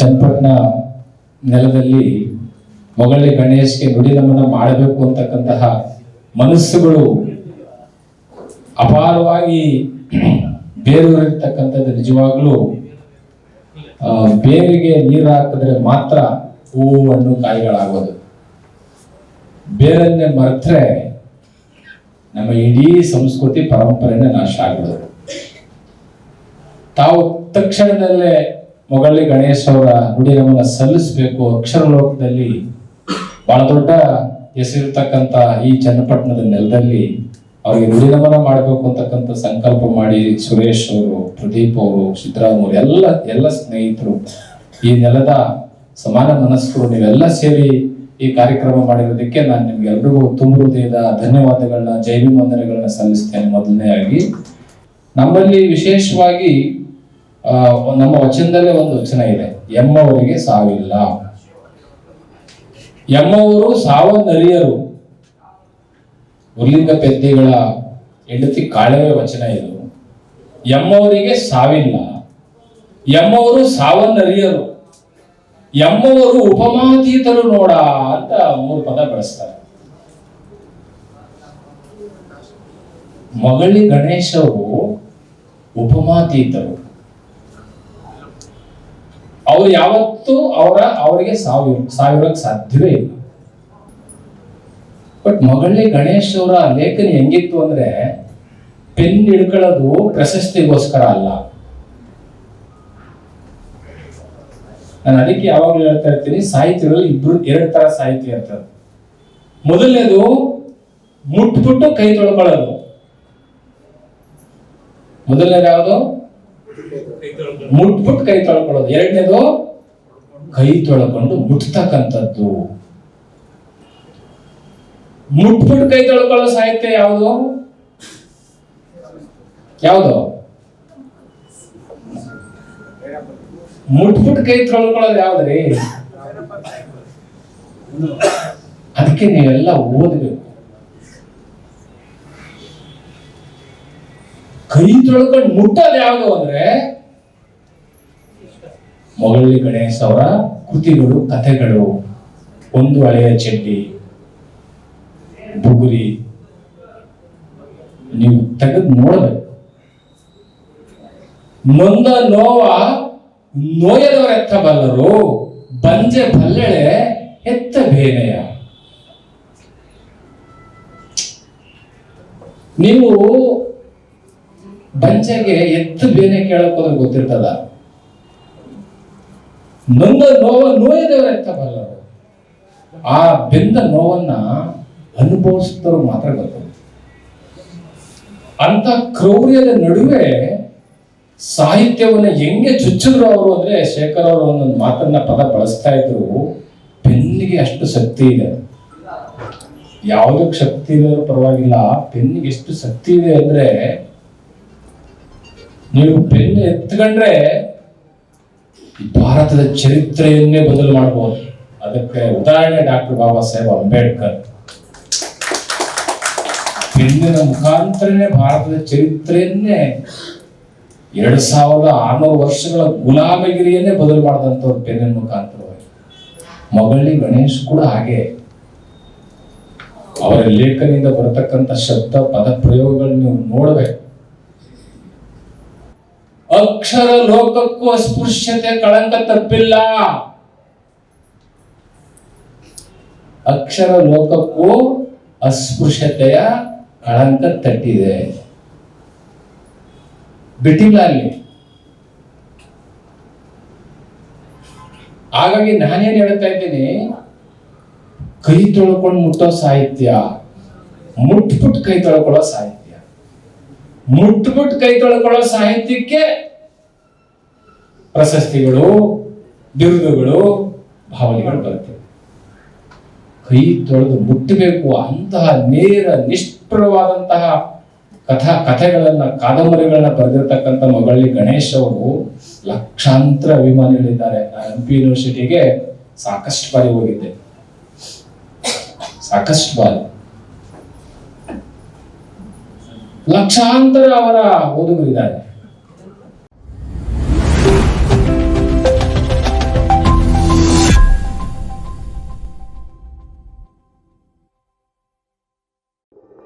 ಚನ್ನಪಟ್ಟಣ ನೆಲದಲ್ಲಿ ಮೊಗಳಿ ಗಣೇಶ್ಗೆ ನುಡಿ ನಮನ ಮಾಡಬೇಕು ಅಂತಕ್ಕಂತಹ ಮನಸ್ಸುಗಳು ಅಪಾರವಾಗಿ ಬೇರೂರಿರ್ತಕ್ಕಂಥದ್ದು ನಿಜವಾಗ್ಲೂ ಬೇರಿಗೆ ನೀರು ಹಾಕಿದ್ರೆ ಮಾತ್ರ ಹೂವು ಹಣ್ಣು ಕಾಯಿಗಳಾಗೋದು. ಬೇರನ್ನೇ ಮರೆತ್ರೆ ನಮ್ಮ ಇಡೀ ಸಂಸ್ಕೃತಿ, ಪರಂಪರೆನೇ ನಾಶ ಆಗ್ಬಿಡೋದು ತಾವು ತಕ್ಷಣದಲ್ಲೇ ಮೊಗಳಿ ಗಣೇಶ್ ಅವರ ಹುಡಿರಮನ ಸಲ್ಲಿಸಬೇಕು ಅಕ್ಷರ ಲೋಕದಲ್ಲಿ ಬಹಳ ದೊಡ್ಡ ಹೆಸರಿರ್ತಕ್ಕಂಥ ಈ ಚನ್ನಪಟ್ಟಣದ ನೆಲದಲ್ಲಿ ಅವರಿಗೆ ನುಡಿನಮನ ಮಾಡಬೇಕು ಅಂತಕ್ಕಂಥ ಸಂಕಲ್ಪ ಮಾಡಿ ಸುರೇಶ್ ಅವರು, ಪ್ರದೀಪ್ ಅವರು ಸಿದ್ದರಾಮ್ ಅವರು, ಎಲ್ಲ ಎಲ್ಲ ಸ್ನೇಹಿತರು ಈ ನೆಲದ ಸಮಾನ ಮನಸ್ಕರು ನೀವೆಲ್ಲ ಸೇರಿ ಈ ಕಾರ್ಯಕ್ರಮ ಮಾಡಿರೋದಕ್ಕೆ ನಾನು ನಿಮ್ಗೆಲ್ರಿಗೂ ತುಂಬ ಹೃದಯದ ಧನ್ಯವಾದಗಳನ್ನ ಜೈವಿವಂದನೆಗಳನ್ನ ಸಲ್ಲಿಸ್ತೇನೆ ಮೊದಲನೇಯಾಗಿ. ನಮ್ಮಲ್ಲಿ ವಿಶೇಷವಾಗಿ ನಮ್ಮ ವಚನದಲ್ಲೇ ಒಂದು ವಚನ ಇದೆ, ಎಮ್ಮವರಿಗೆ ಸಾವಿಲ್ಲ. ಎಮ್ಮವರು ಸಾವನ್ನರಿಯರು. ಉರ್ಲಿಂಗ ಪೆದ್ದಿಗಳ ಹೆಂಡತಿ ಕಾಳವೆ ವಚನ ಇದು. ಎಮ್ಮವರಿಗೆ ಸಾವಿಲ್ಲ. ಎಮ್ಮವರು ಸಾವನ್ನರಿಯರು. ಎಮ್ಮವರು ಉಪಮಾತೀತರು ನೋಡ ಅಂತ ಮೂರು ಪದ ಬಳಸ್ತಾರೆ. ಮಗಳಿ ಗಣೇಶವು ಉಪಮಾತೀತರು. ಅವ್ರು ಯಾವತ್ತೂ ಅವರ, ಅವರಿಗೆ ಸಾವಿರ, ಸಾವಿರಕ್ಕೆ ಸಾಧ್ಯವೇ ಇಲ್ಲ. ಬಟ್ ಮಗಳಿ ಗಣೇಶ್ ಅವರ ಲೇಖನ ಹೆಂಗಿತ್ತು ಅಂದ್ರೆ, ಪೆನ್ ಹಿಡ್ಕೊಳ್ಳೋದು ಪ್ರಶಸ್ತಿಗೋಸ್ಕರ ಅಲ್ಲ. ನಾನು ಅದಕ್ಕೆ ಯಾವಾಗಲೂ ಹೇಳ್ತಾ ಇರ್ತೀನಿ ಸಾಹಿತ್ಯಗಳಲ್ಲಿ ಇಬ್ರು, ಎರಡು ತರ ಸಾಹಿತ್ಯ ಇರ್ತದೆ. ಮೊದಲನೇದು, ಮುಟ್ಬಿಟ್ಟು ಕೈ ತೊಳ್ಕೊಳ್ಳೋದು. ಮೊದಲನೇದು ಯಾವುದು? ಮುಟ್ಬಿಟ್ಟು ಕೈ ತೊಳ್ಕೊಳ್ಳೋದು. ಎರಡನೇದು ಕೈ ತೊಳ್ಕೊಂಡು ಮುಟ್ತಕ್ಕಂಥದ್ದು. ಮುಟ್ಬಿಟ್ಟು ಕೈ ತೊಳ್ಕೊಳ್ಳೋ ಸಾಹಿತ್ಯ ಯಾವುದು? ಯಾವುದು? ಮುಟ್ಬಿಟ್ಟು ಕೈ ತೊಳ್ಕೊಳ್ಳೋದು ಯಾವ್ದ್ರಿ? ಅದಕ್ಕೆ ನೀವೆಲ್ಲ ಓದ್ಬೇಕು. ಕೈ ತೊಳ್ಕೊಂಡು ಮುಟ್ಟೋದು ಯಾವುದು ಅಂದ್ರೆ ಮೊಗಳಿ ಗಣೇಶ್ ಅವರ ಕೃತಿಗಳು, ಕಥೆಗಳು. ಒಂದು ಹಳೆಯ ಚಡ್ಡಿ, ಬುಗುರಿ. ನೀವು ತೆಗೆದು ನೋಡಬೇಕು. ನೊಂದ ನೋವ ನೋಯದವರ ಎತ್ತ ಬಲ್ಲರು, ಬಂಜೆ ಬಲ್ಲೆಳೆ ಎತ್ತ ಬೇನೆಯ. ನೀವು ಬಂಜೆಗೆ ಎತ್ತು ಬೇನೆ ಕೇಳಕ್ ಹೋದ್ರೆ ಗೊತ್ತಿರ್ತದ? ನೊಂದ ನೋವ ನೋಯದವ್ರ ಎತ್ತ ಬಲ್ಲರು ಆ ಬೆಂದ ನೋವನ್ನ ಅನುಭವಿಸಿದವರು ಮಾತ್ರ ಗೊತ್ತ ಅಂತ ಕ್ರೌರ್ಯದ ನಡುವೆ ಸಾಹಿತ್ಯವನ್ನ ಹೆಂಗೆ ಚುಚ್ಚಿದ್ರು ಅವರು ಅಂದ್ರೆ ಶೇಖರ್ ಅವರು ಒಂದೊಂದು ಮಾತನ್ನ ಪದ ಬಳಸ್ತಾ ಇದ್ರು, ಪೆನ್ನಿಗೆ ಅಷ್ಟು ಶಕ್ತಿ ಇದೆ. ಯಾವುದಕ್ಕೆ ಶಕ್ತಿ ಇದೆ ಪರವಾಗಿಲ್ಲ, ಪೆನ್ನಿಗೆ ಎಷ್ಟು ಶಕ್ತಿ ಇದೆ ಅಂದ್ರೆ ನೀವು ಪೆನ್ ಎತ್ಕೊಂಡ್ರೆ ಭಾರತದ ಚರಿತ್ರೆಯನ್ನೇ ಬದಲು ಮಾಡಬಹುದು ಅದಕ್ಕೆ ಉದಾಹರಣೆ ಡಾಕ್ಟರ್ ಬಾಬಾ ಸಾಹೇಬ್ ಅಂಬೇಡ್ಕರ್. ಬೆನ್ನಿನ ಮುಖಾಂತರನೇ ಭಾರತದ ಚರಿತ್ರೆಯನ್ನೇ ಎರಡ್ ಸಾವಿರದ ಆರ್ನೂರು ವರ್ಷಗಳ ಗುಲಾಮಗಿರಿಯನ್ನೇ ಬದಲು ಮಾಡಿದಂಥವ್ರು ಬೆನ್ನಿನ ಮುಖಾಂತರವಾಗಿ. ಮಗಳಿ ಗಣೇಶ್ ಕೂಡ ಹಾಗೆ. ಅವರ ಲೇಖನಿಂದ ಬರತಕ್ಕಂಥ ಶಬ್ದ ಪದ ಪ್ರಯೋಗಗಳು ನೀವು ನೋಡ್ಬೇಕು. ಅಕ್ಷರ ಲೋಕಕ್ಕೂ ಅಸ್ಪೃಶ್ಯತೆ ಕಳಂಕ ತಪ್ಪಿಲ್ಲ. ಅಕ್ಷರ ಲೋಕಕ್ಕೂ ಅಸ್ಪೃಶ್ಯತೆಯ ಕಳಂಕ ತಟ್ಟಿದೆ. ಬಿಟ್ಟಿಲ್ಲ ಅಲ್ಲಿ. ಹಾಗಾಗಿ ನಾನೇನ್ ಹೇಳ್ತಾ ಇದ್ದೀನಿ? ಕೈ ತೊಳ್ಕೊಂಡು ಮುಟ್ಟೋ ಸಾಹಿತ್ಯ ಮುಟ್ಬಿಟ್ಟು ಕೈ ತೊಳ್ಕೊಳ್ಳೋ ಸಾಹಿತ್ಯ. ಮುಟ್ಬಿಟ್ಟು ಕೈ ತೊಳ್ಕೊಳ್ಳೋ ಸಾಹಿತ್ಯಕ್ಕೆ ಪ್ರಶಸ್ತಿಗಳು ಬಿರುದುಗಳು ಭಾವನೆಗಳು ಬರ್ತವೆ ಕೈ ತೊಳೆದು ಮುಟ್ಟಬೇಕು ಅಂತಹ ನೇರ ನಿಷ್ಠುರವಾದಂತಹ ಕಥಾ, ಕಥೆಗಳನ್ನ, ಕಾದಂಬರಿಗಳನ್ನ ಬರೆದಿರ್ತಕ್ಕಂಥ ಮಗಳ್ಳಿ ಗಣೇಶ್ ಅವರು ಲಕ್ಷಾಂತರ ಅಭಿಮಾನಿಗಳಿದ್ದಾರೆ. ನಾನು ಯೂನಿವರ್ಸಿಟಿಗೆ ಸಾಕಷ್ಟು ಬಾರಿ ಹೋಗಿದ್ದೆ. ಸಾಕಷ್ಟು ಬಾರಿ. ಲಕ್ಷಾಂತರ ಅವರ ಓದುಗರಿದ್ದಾರೆ.